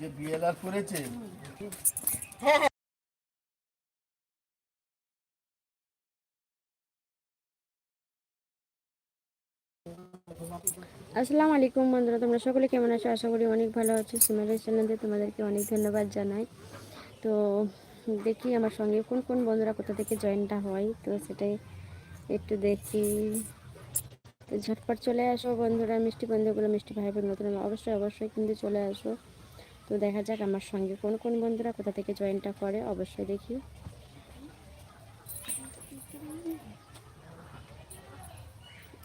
যে বিএলআর করেছে। আসসালামু আলাইকুম বন্ধুরা, তোমরা সকলে কেমন আছো? আশা করি অনেক ভালো আছো। সিমারের চ্যানেলে তোমাদেরকে অনেক ধন্যবাদ জানাই। তো দেখি আমার সঙ্গে কোন কোন বন্ধুরা কোথা থেকে জয়েনটা হয়, তো সেটাই একটু দেখি। ঝটপট চলে আসো বন্ধুরা, মিষ্টি বন্ধুগুলো, মিষ্টি ভাই বোন নতুন অবশ্যই অবশ্যই কিন্তু চলে আসো। তো দেখা যাক আমার সঙ্গে কোন কোন বন্ধুরা কোথা থেকে জয়েনটা করে, অবশ্যই দেখি।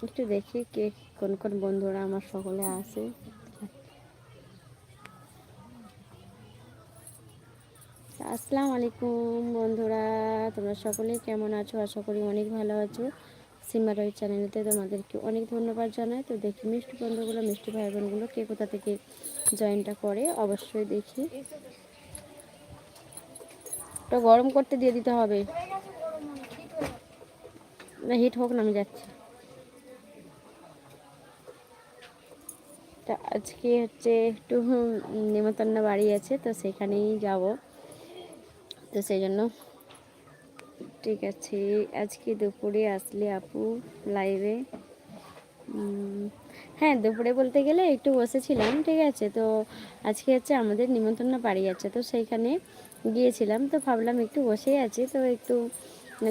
একটু দেখি কে কোন কোন বন্ধুরা আমার সকলে আছে। আসসালামু আলাইকুম বন্ধুরা, তোমরা সকলে কেমন আছো? আশা করি অনেক ভালো আছো। সিমার ওই চ্যানেলেতে তোমাদেরকে অনেক ধন্যবাদ জানাই। তো দেখি মিষ্টি বন্ধুগুলো, মিষ্টি ভাই বোনগুলো কে কোথা থেকে জয়েনটা করে, অবশ্যই দেখি। ওটা গরম করতে দিয়ে দিতে হবে। না হিট হোক না, আমি যাচ্ছি। তা আজকে হচ্ছে একটু নিমন্ত্রণ বাড়ি আছে তো সেখানেই যাব। তো সেই জন্য ঠিক আছে, আজকে দুপুরে আসলে আপু লাইভে হ্যাঁ দুপুরে বলতে গেলে একটু বসেছিলাম ঠিক আছে, তো আজকে হচ্ছে আমাদের নিমন্ত্রণ বাড়ি আছে, তো সেইখানে গিয়েছিলাম, তো ভাবলাম একটু বসেই আছি, তো একটু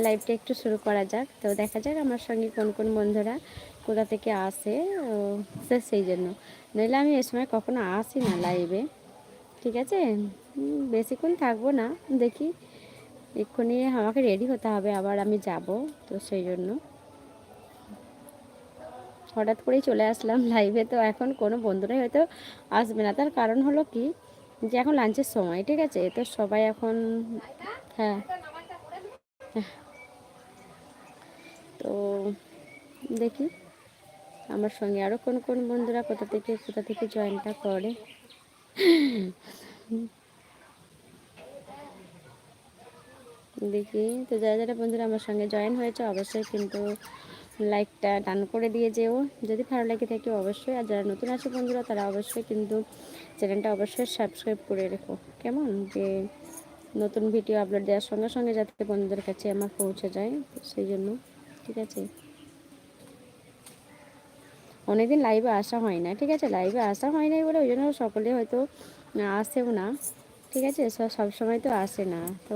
লাইভটা একটু শুরু করা যাক, তো দেখা যাক আমার সঙ্গে কোন কোন বন্ধুরা কোথা থেকে আসে তো সেই জন্য। নইলে আমি এ সময় কখনো আসি না লাইভে ঠিক আছে? বেশিক্ষণ থাকব না, দেখি। এক্ষুনি আমাকে রেডি হতে হবে, আবার আমি যাব, তো সেই জন্য। হঠাৎ করেই চলে আসলাম লাইভে তো এখন কোনো বন্ধুরাই হয়তো আসবে না। তার কারণ হলো কি? যে এখন লাঞ্চের সময়, ঠিক আছে? তো সবাই এখন হ্যাঁ। তো দেখি, আমার সঙ্গে আরও কোন কোন বন্ধুরা, কোথা থেকে কোথা থেকে জয়েনটা করে? দেখি। তো যারা যারা বন্ধুরা আমার সঙ্গে জয়েন হয়েছে, অবশ্যই কিন্তু লাইকটা ডান করে দিয়ে যেও। যদি ভালো লাগে থাকে অবশ্যই, আর যারা নতুন আছে বন্ধুরা, তারা অবশ্যই কিন্তু চ্যানেলটা অবশ্যই সাবস্ক্রাইব করে রেখো। কেমন? যে নতুন ভিডিও আপলোড দেওয়ার সঙ্গে সঙ্গে যাতে বন্ধুদের কাছে আমার পৌঁছে যায়, সেই জন্য। ঠিক আছে? অনেকদিন লাইভে আসা হয় না, ঠিক আছে? লাইভে আসা হয় নাই বলে ওই জন্য সকলে হয়তো আসেও না। ঠিক আছে? সব সময় তো আসে না। তো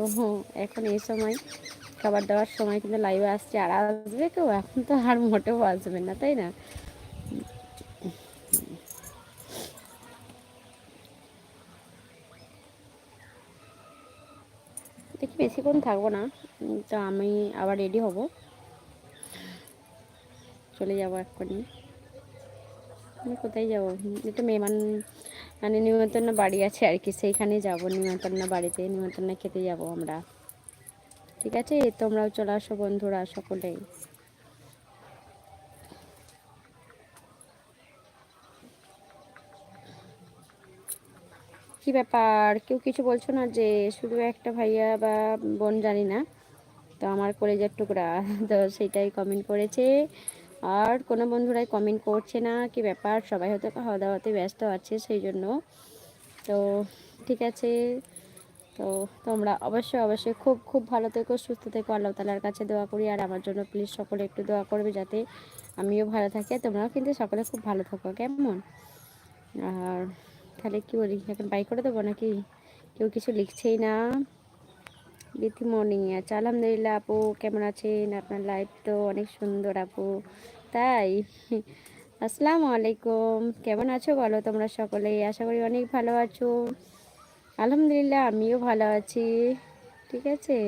এখন এই সময় খাবার দাবার সময় কিন্তু লাইভে আসছে। আর আসবে কেউ? এখন তো আর মোটেও আসবে না, তাই না? দেখি বেশিক্ষণ থাকব না। তো আমি আবার রেডি হব। চলে যাব এক্ষুনি। কোথায় যাব? একটু মেহমান মানে নিমন্ত্রণ বাড়ি আছে আর কি, সেইখানে যাব। নিমন্ত্রণ বাড়িতে নিমন্ত্রণ খেতে যাব আমরা। ঠিক আছে? তোমরাও চলে আসো বন্ধুরা সকলেই কি ব্যাপার? কেউ কিছু বলছো না যে শুধু একটা ভাইয়া বা বোন জানি না? তো আমার কলেজের টুকরা, তো সেটাই কমেন্ট করেছে। আর কোনো বন্ধুরাই কমেন্ট করছে না, কি ব্যাপার? সবাই হয়তো খাওয়া দাওয়াতে ব্যস্ত আছে, সেই জন্য। তো ঠিক আছে। তো তোমরা অবশ্যই অবশ্যই খুব খুব ভালো থেকো, সুস্থ থেকো। আল্লাহ তালার কাছে দোয়া করি। আর আমার জন্য প্লিজ সকলে একটু দোয়া করবে যাতে আমিও ভালো থাকি। তোমরাও কিন্তু সকলে খুব ভালো থাকো, কেমন? আর তাহলে কী বলি? এখন বাই করে দেবো নাকি? কেউ কিছু লিখছেই না। বিথি মর্নিং আচ্ছা আলহামদুলিল্লাহ আপু, কেমন আছেন? আপনার লাইফ তো অনেক সুন্দর, আপু। তাই? আসসালামু আলাইকুম। কেমন আছো বলো তোমরা সকলেই আশা করি অনেক ভালো আছো। আলহামদুলিল্লাহ আমিও ভালো আছি। ঠিক আছে?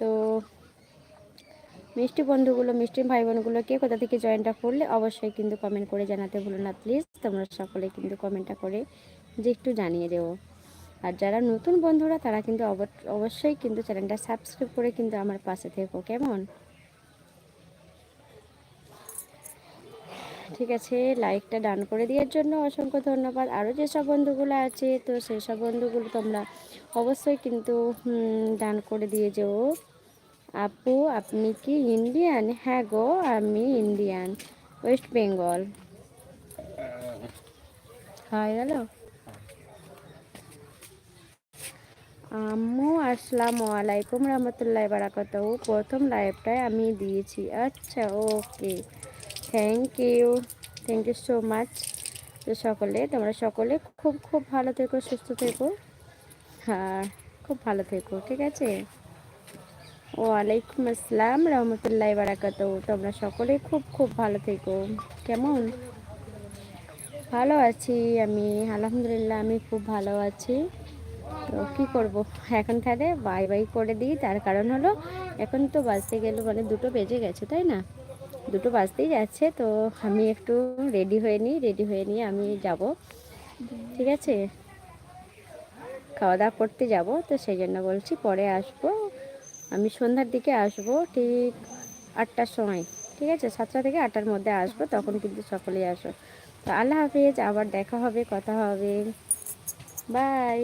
তো মিষ্টি বন্ধুগুলো, মিষ্টি ভাই বোনগুলো কে কোথা থেকে জয়েনটা করলে অবশ্যই কিন্তু কমেন্ট করে জানাতে ভুলো না। প্লিজ তোমরা সকলে কিন্তু কমেন্টটা করে যে একটু জানিয়ে দেবো আর যারা নতুন বন্ধুরা তারা কিন্তু অব- অবশ্যই কিন্তু চ্যানেলটা সাবস্ক্রাইব করে কিন্তু আমার পাশে থেকো কেমন? ঠিক আছে লাইকটা ডান করে দেওয়ার জন্য অসংখ্য ধন্যবাদ। আরও যেসব বন্ধুগুলো আছে তো সেই সব বন্ধুগুলো তোমরা অবশ্যই কিন্তু ডান করে দিয়ে যেও। আপু আপনি কি ইন্ডিয়ান? হ্যাঁ গো আমি ইন্ডিয়ান ওয়েস্ট বেঙ্গল। হয়ে গেল? আম্মু, আসসালামু আলাইকুম রহমতুল্লাহ বারাকাত প্রথম লাইভটায় আমি দিয়েছি। আচ্ছা okay thank you thank you so much তো সকলে, তোমরা সকলে খুব খুব ভালো থেকো, সুস্থ থেকো। হ্যাঁ খুব ভালো থেকো, ঠিক আছে? ওয়ালাইকুম আসসালাম রহমতুল্লাহ বারাকাত তোমরা সকলে খুব খুব ভালো থেকো। কেমন? ভালো আছি আমি, আলহামদুলিল্লাহ, আমি খুব ভালো আছি। তো কী করব? এখন তাহলে বাই বাই করে দিই। তার কারণ হলো, এখন তো বাজতে গেল মানে দুটো বেজে গেছে, তাই না? দুটো বাজতেই যাচ্ছে, তো আমি একটু রেডি হয়ে নিই রেডি হয়ে নিয়ে আমি যাব। ঠিক আছে? খাওয়া দাওয়া করতে যাব, তো সেই জন্য বলছি পরে আসব। আমি সন্ধ্যার দিকে আসব ঠিক আটটার সময়। ঠিক আছে? সাতটা থেকে আটটার মধ্যে আসব, তখন কিন্তু সকলেই আসো তো আল্লাহ হাফিজ, আবার দেখা হবে, কথা হবে। বাই।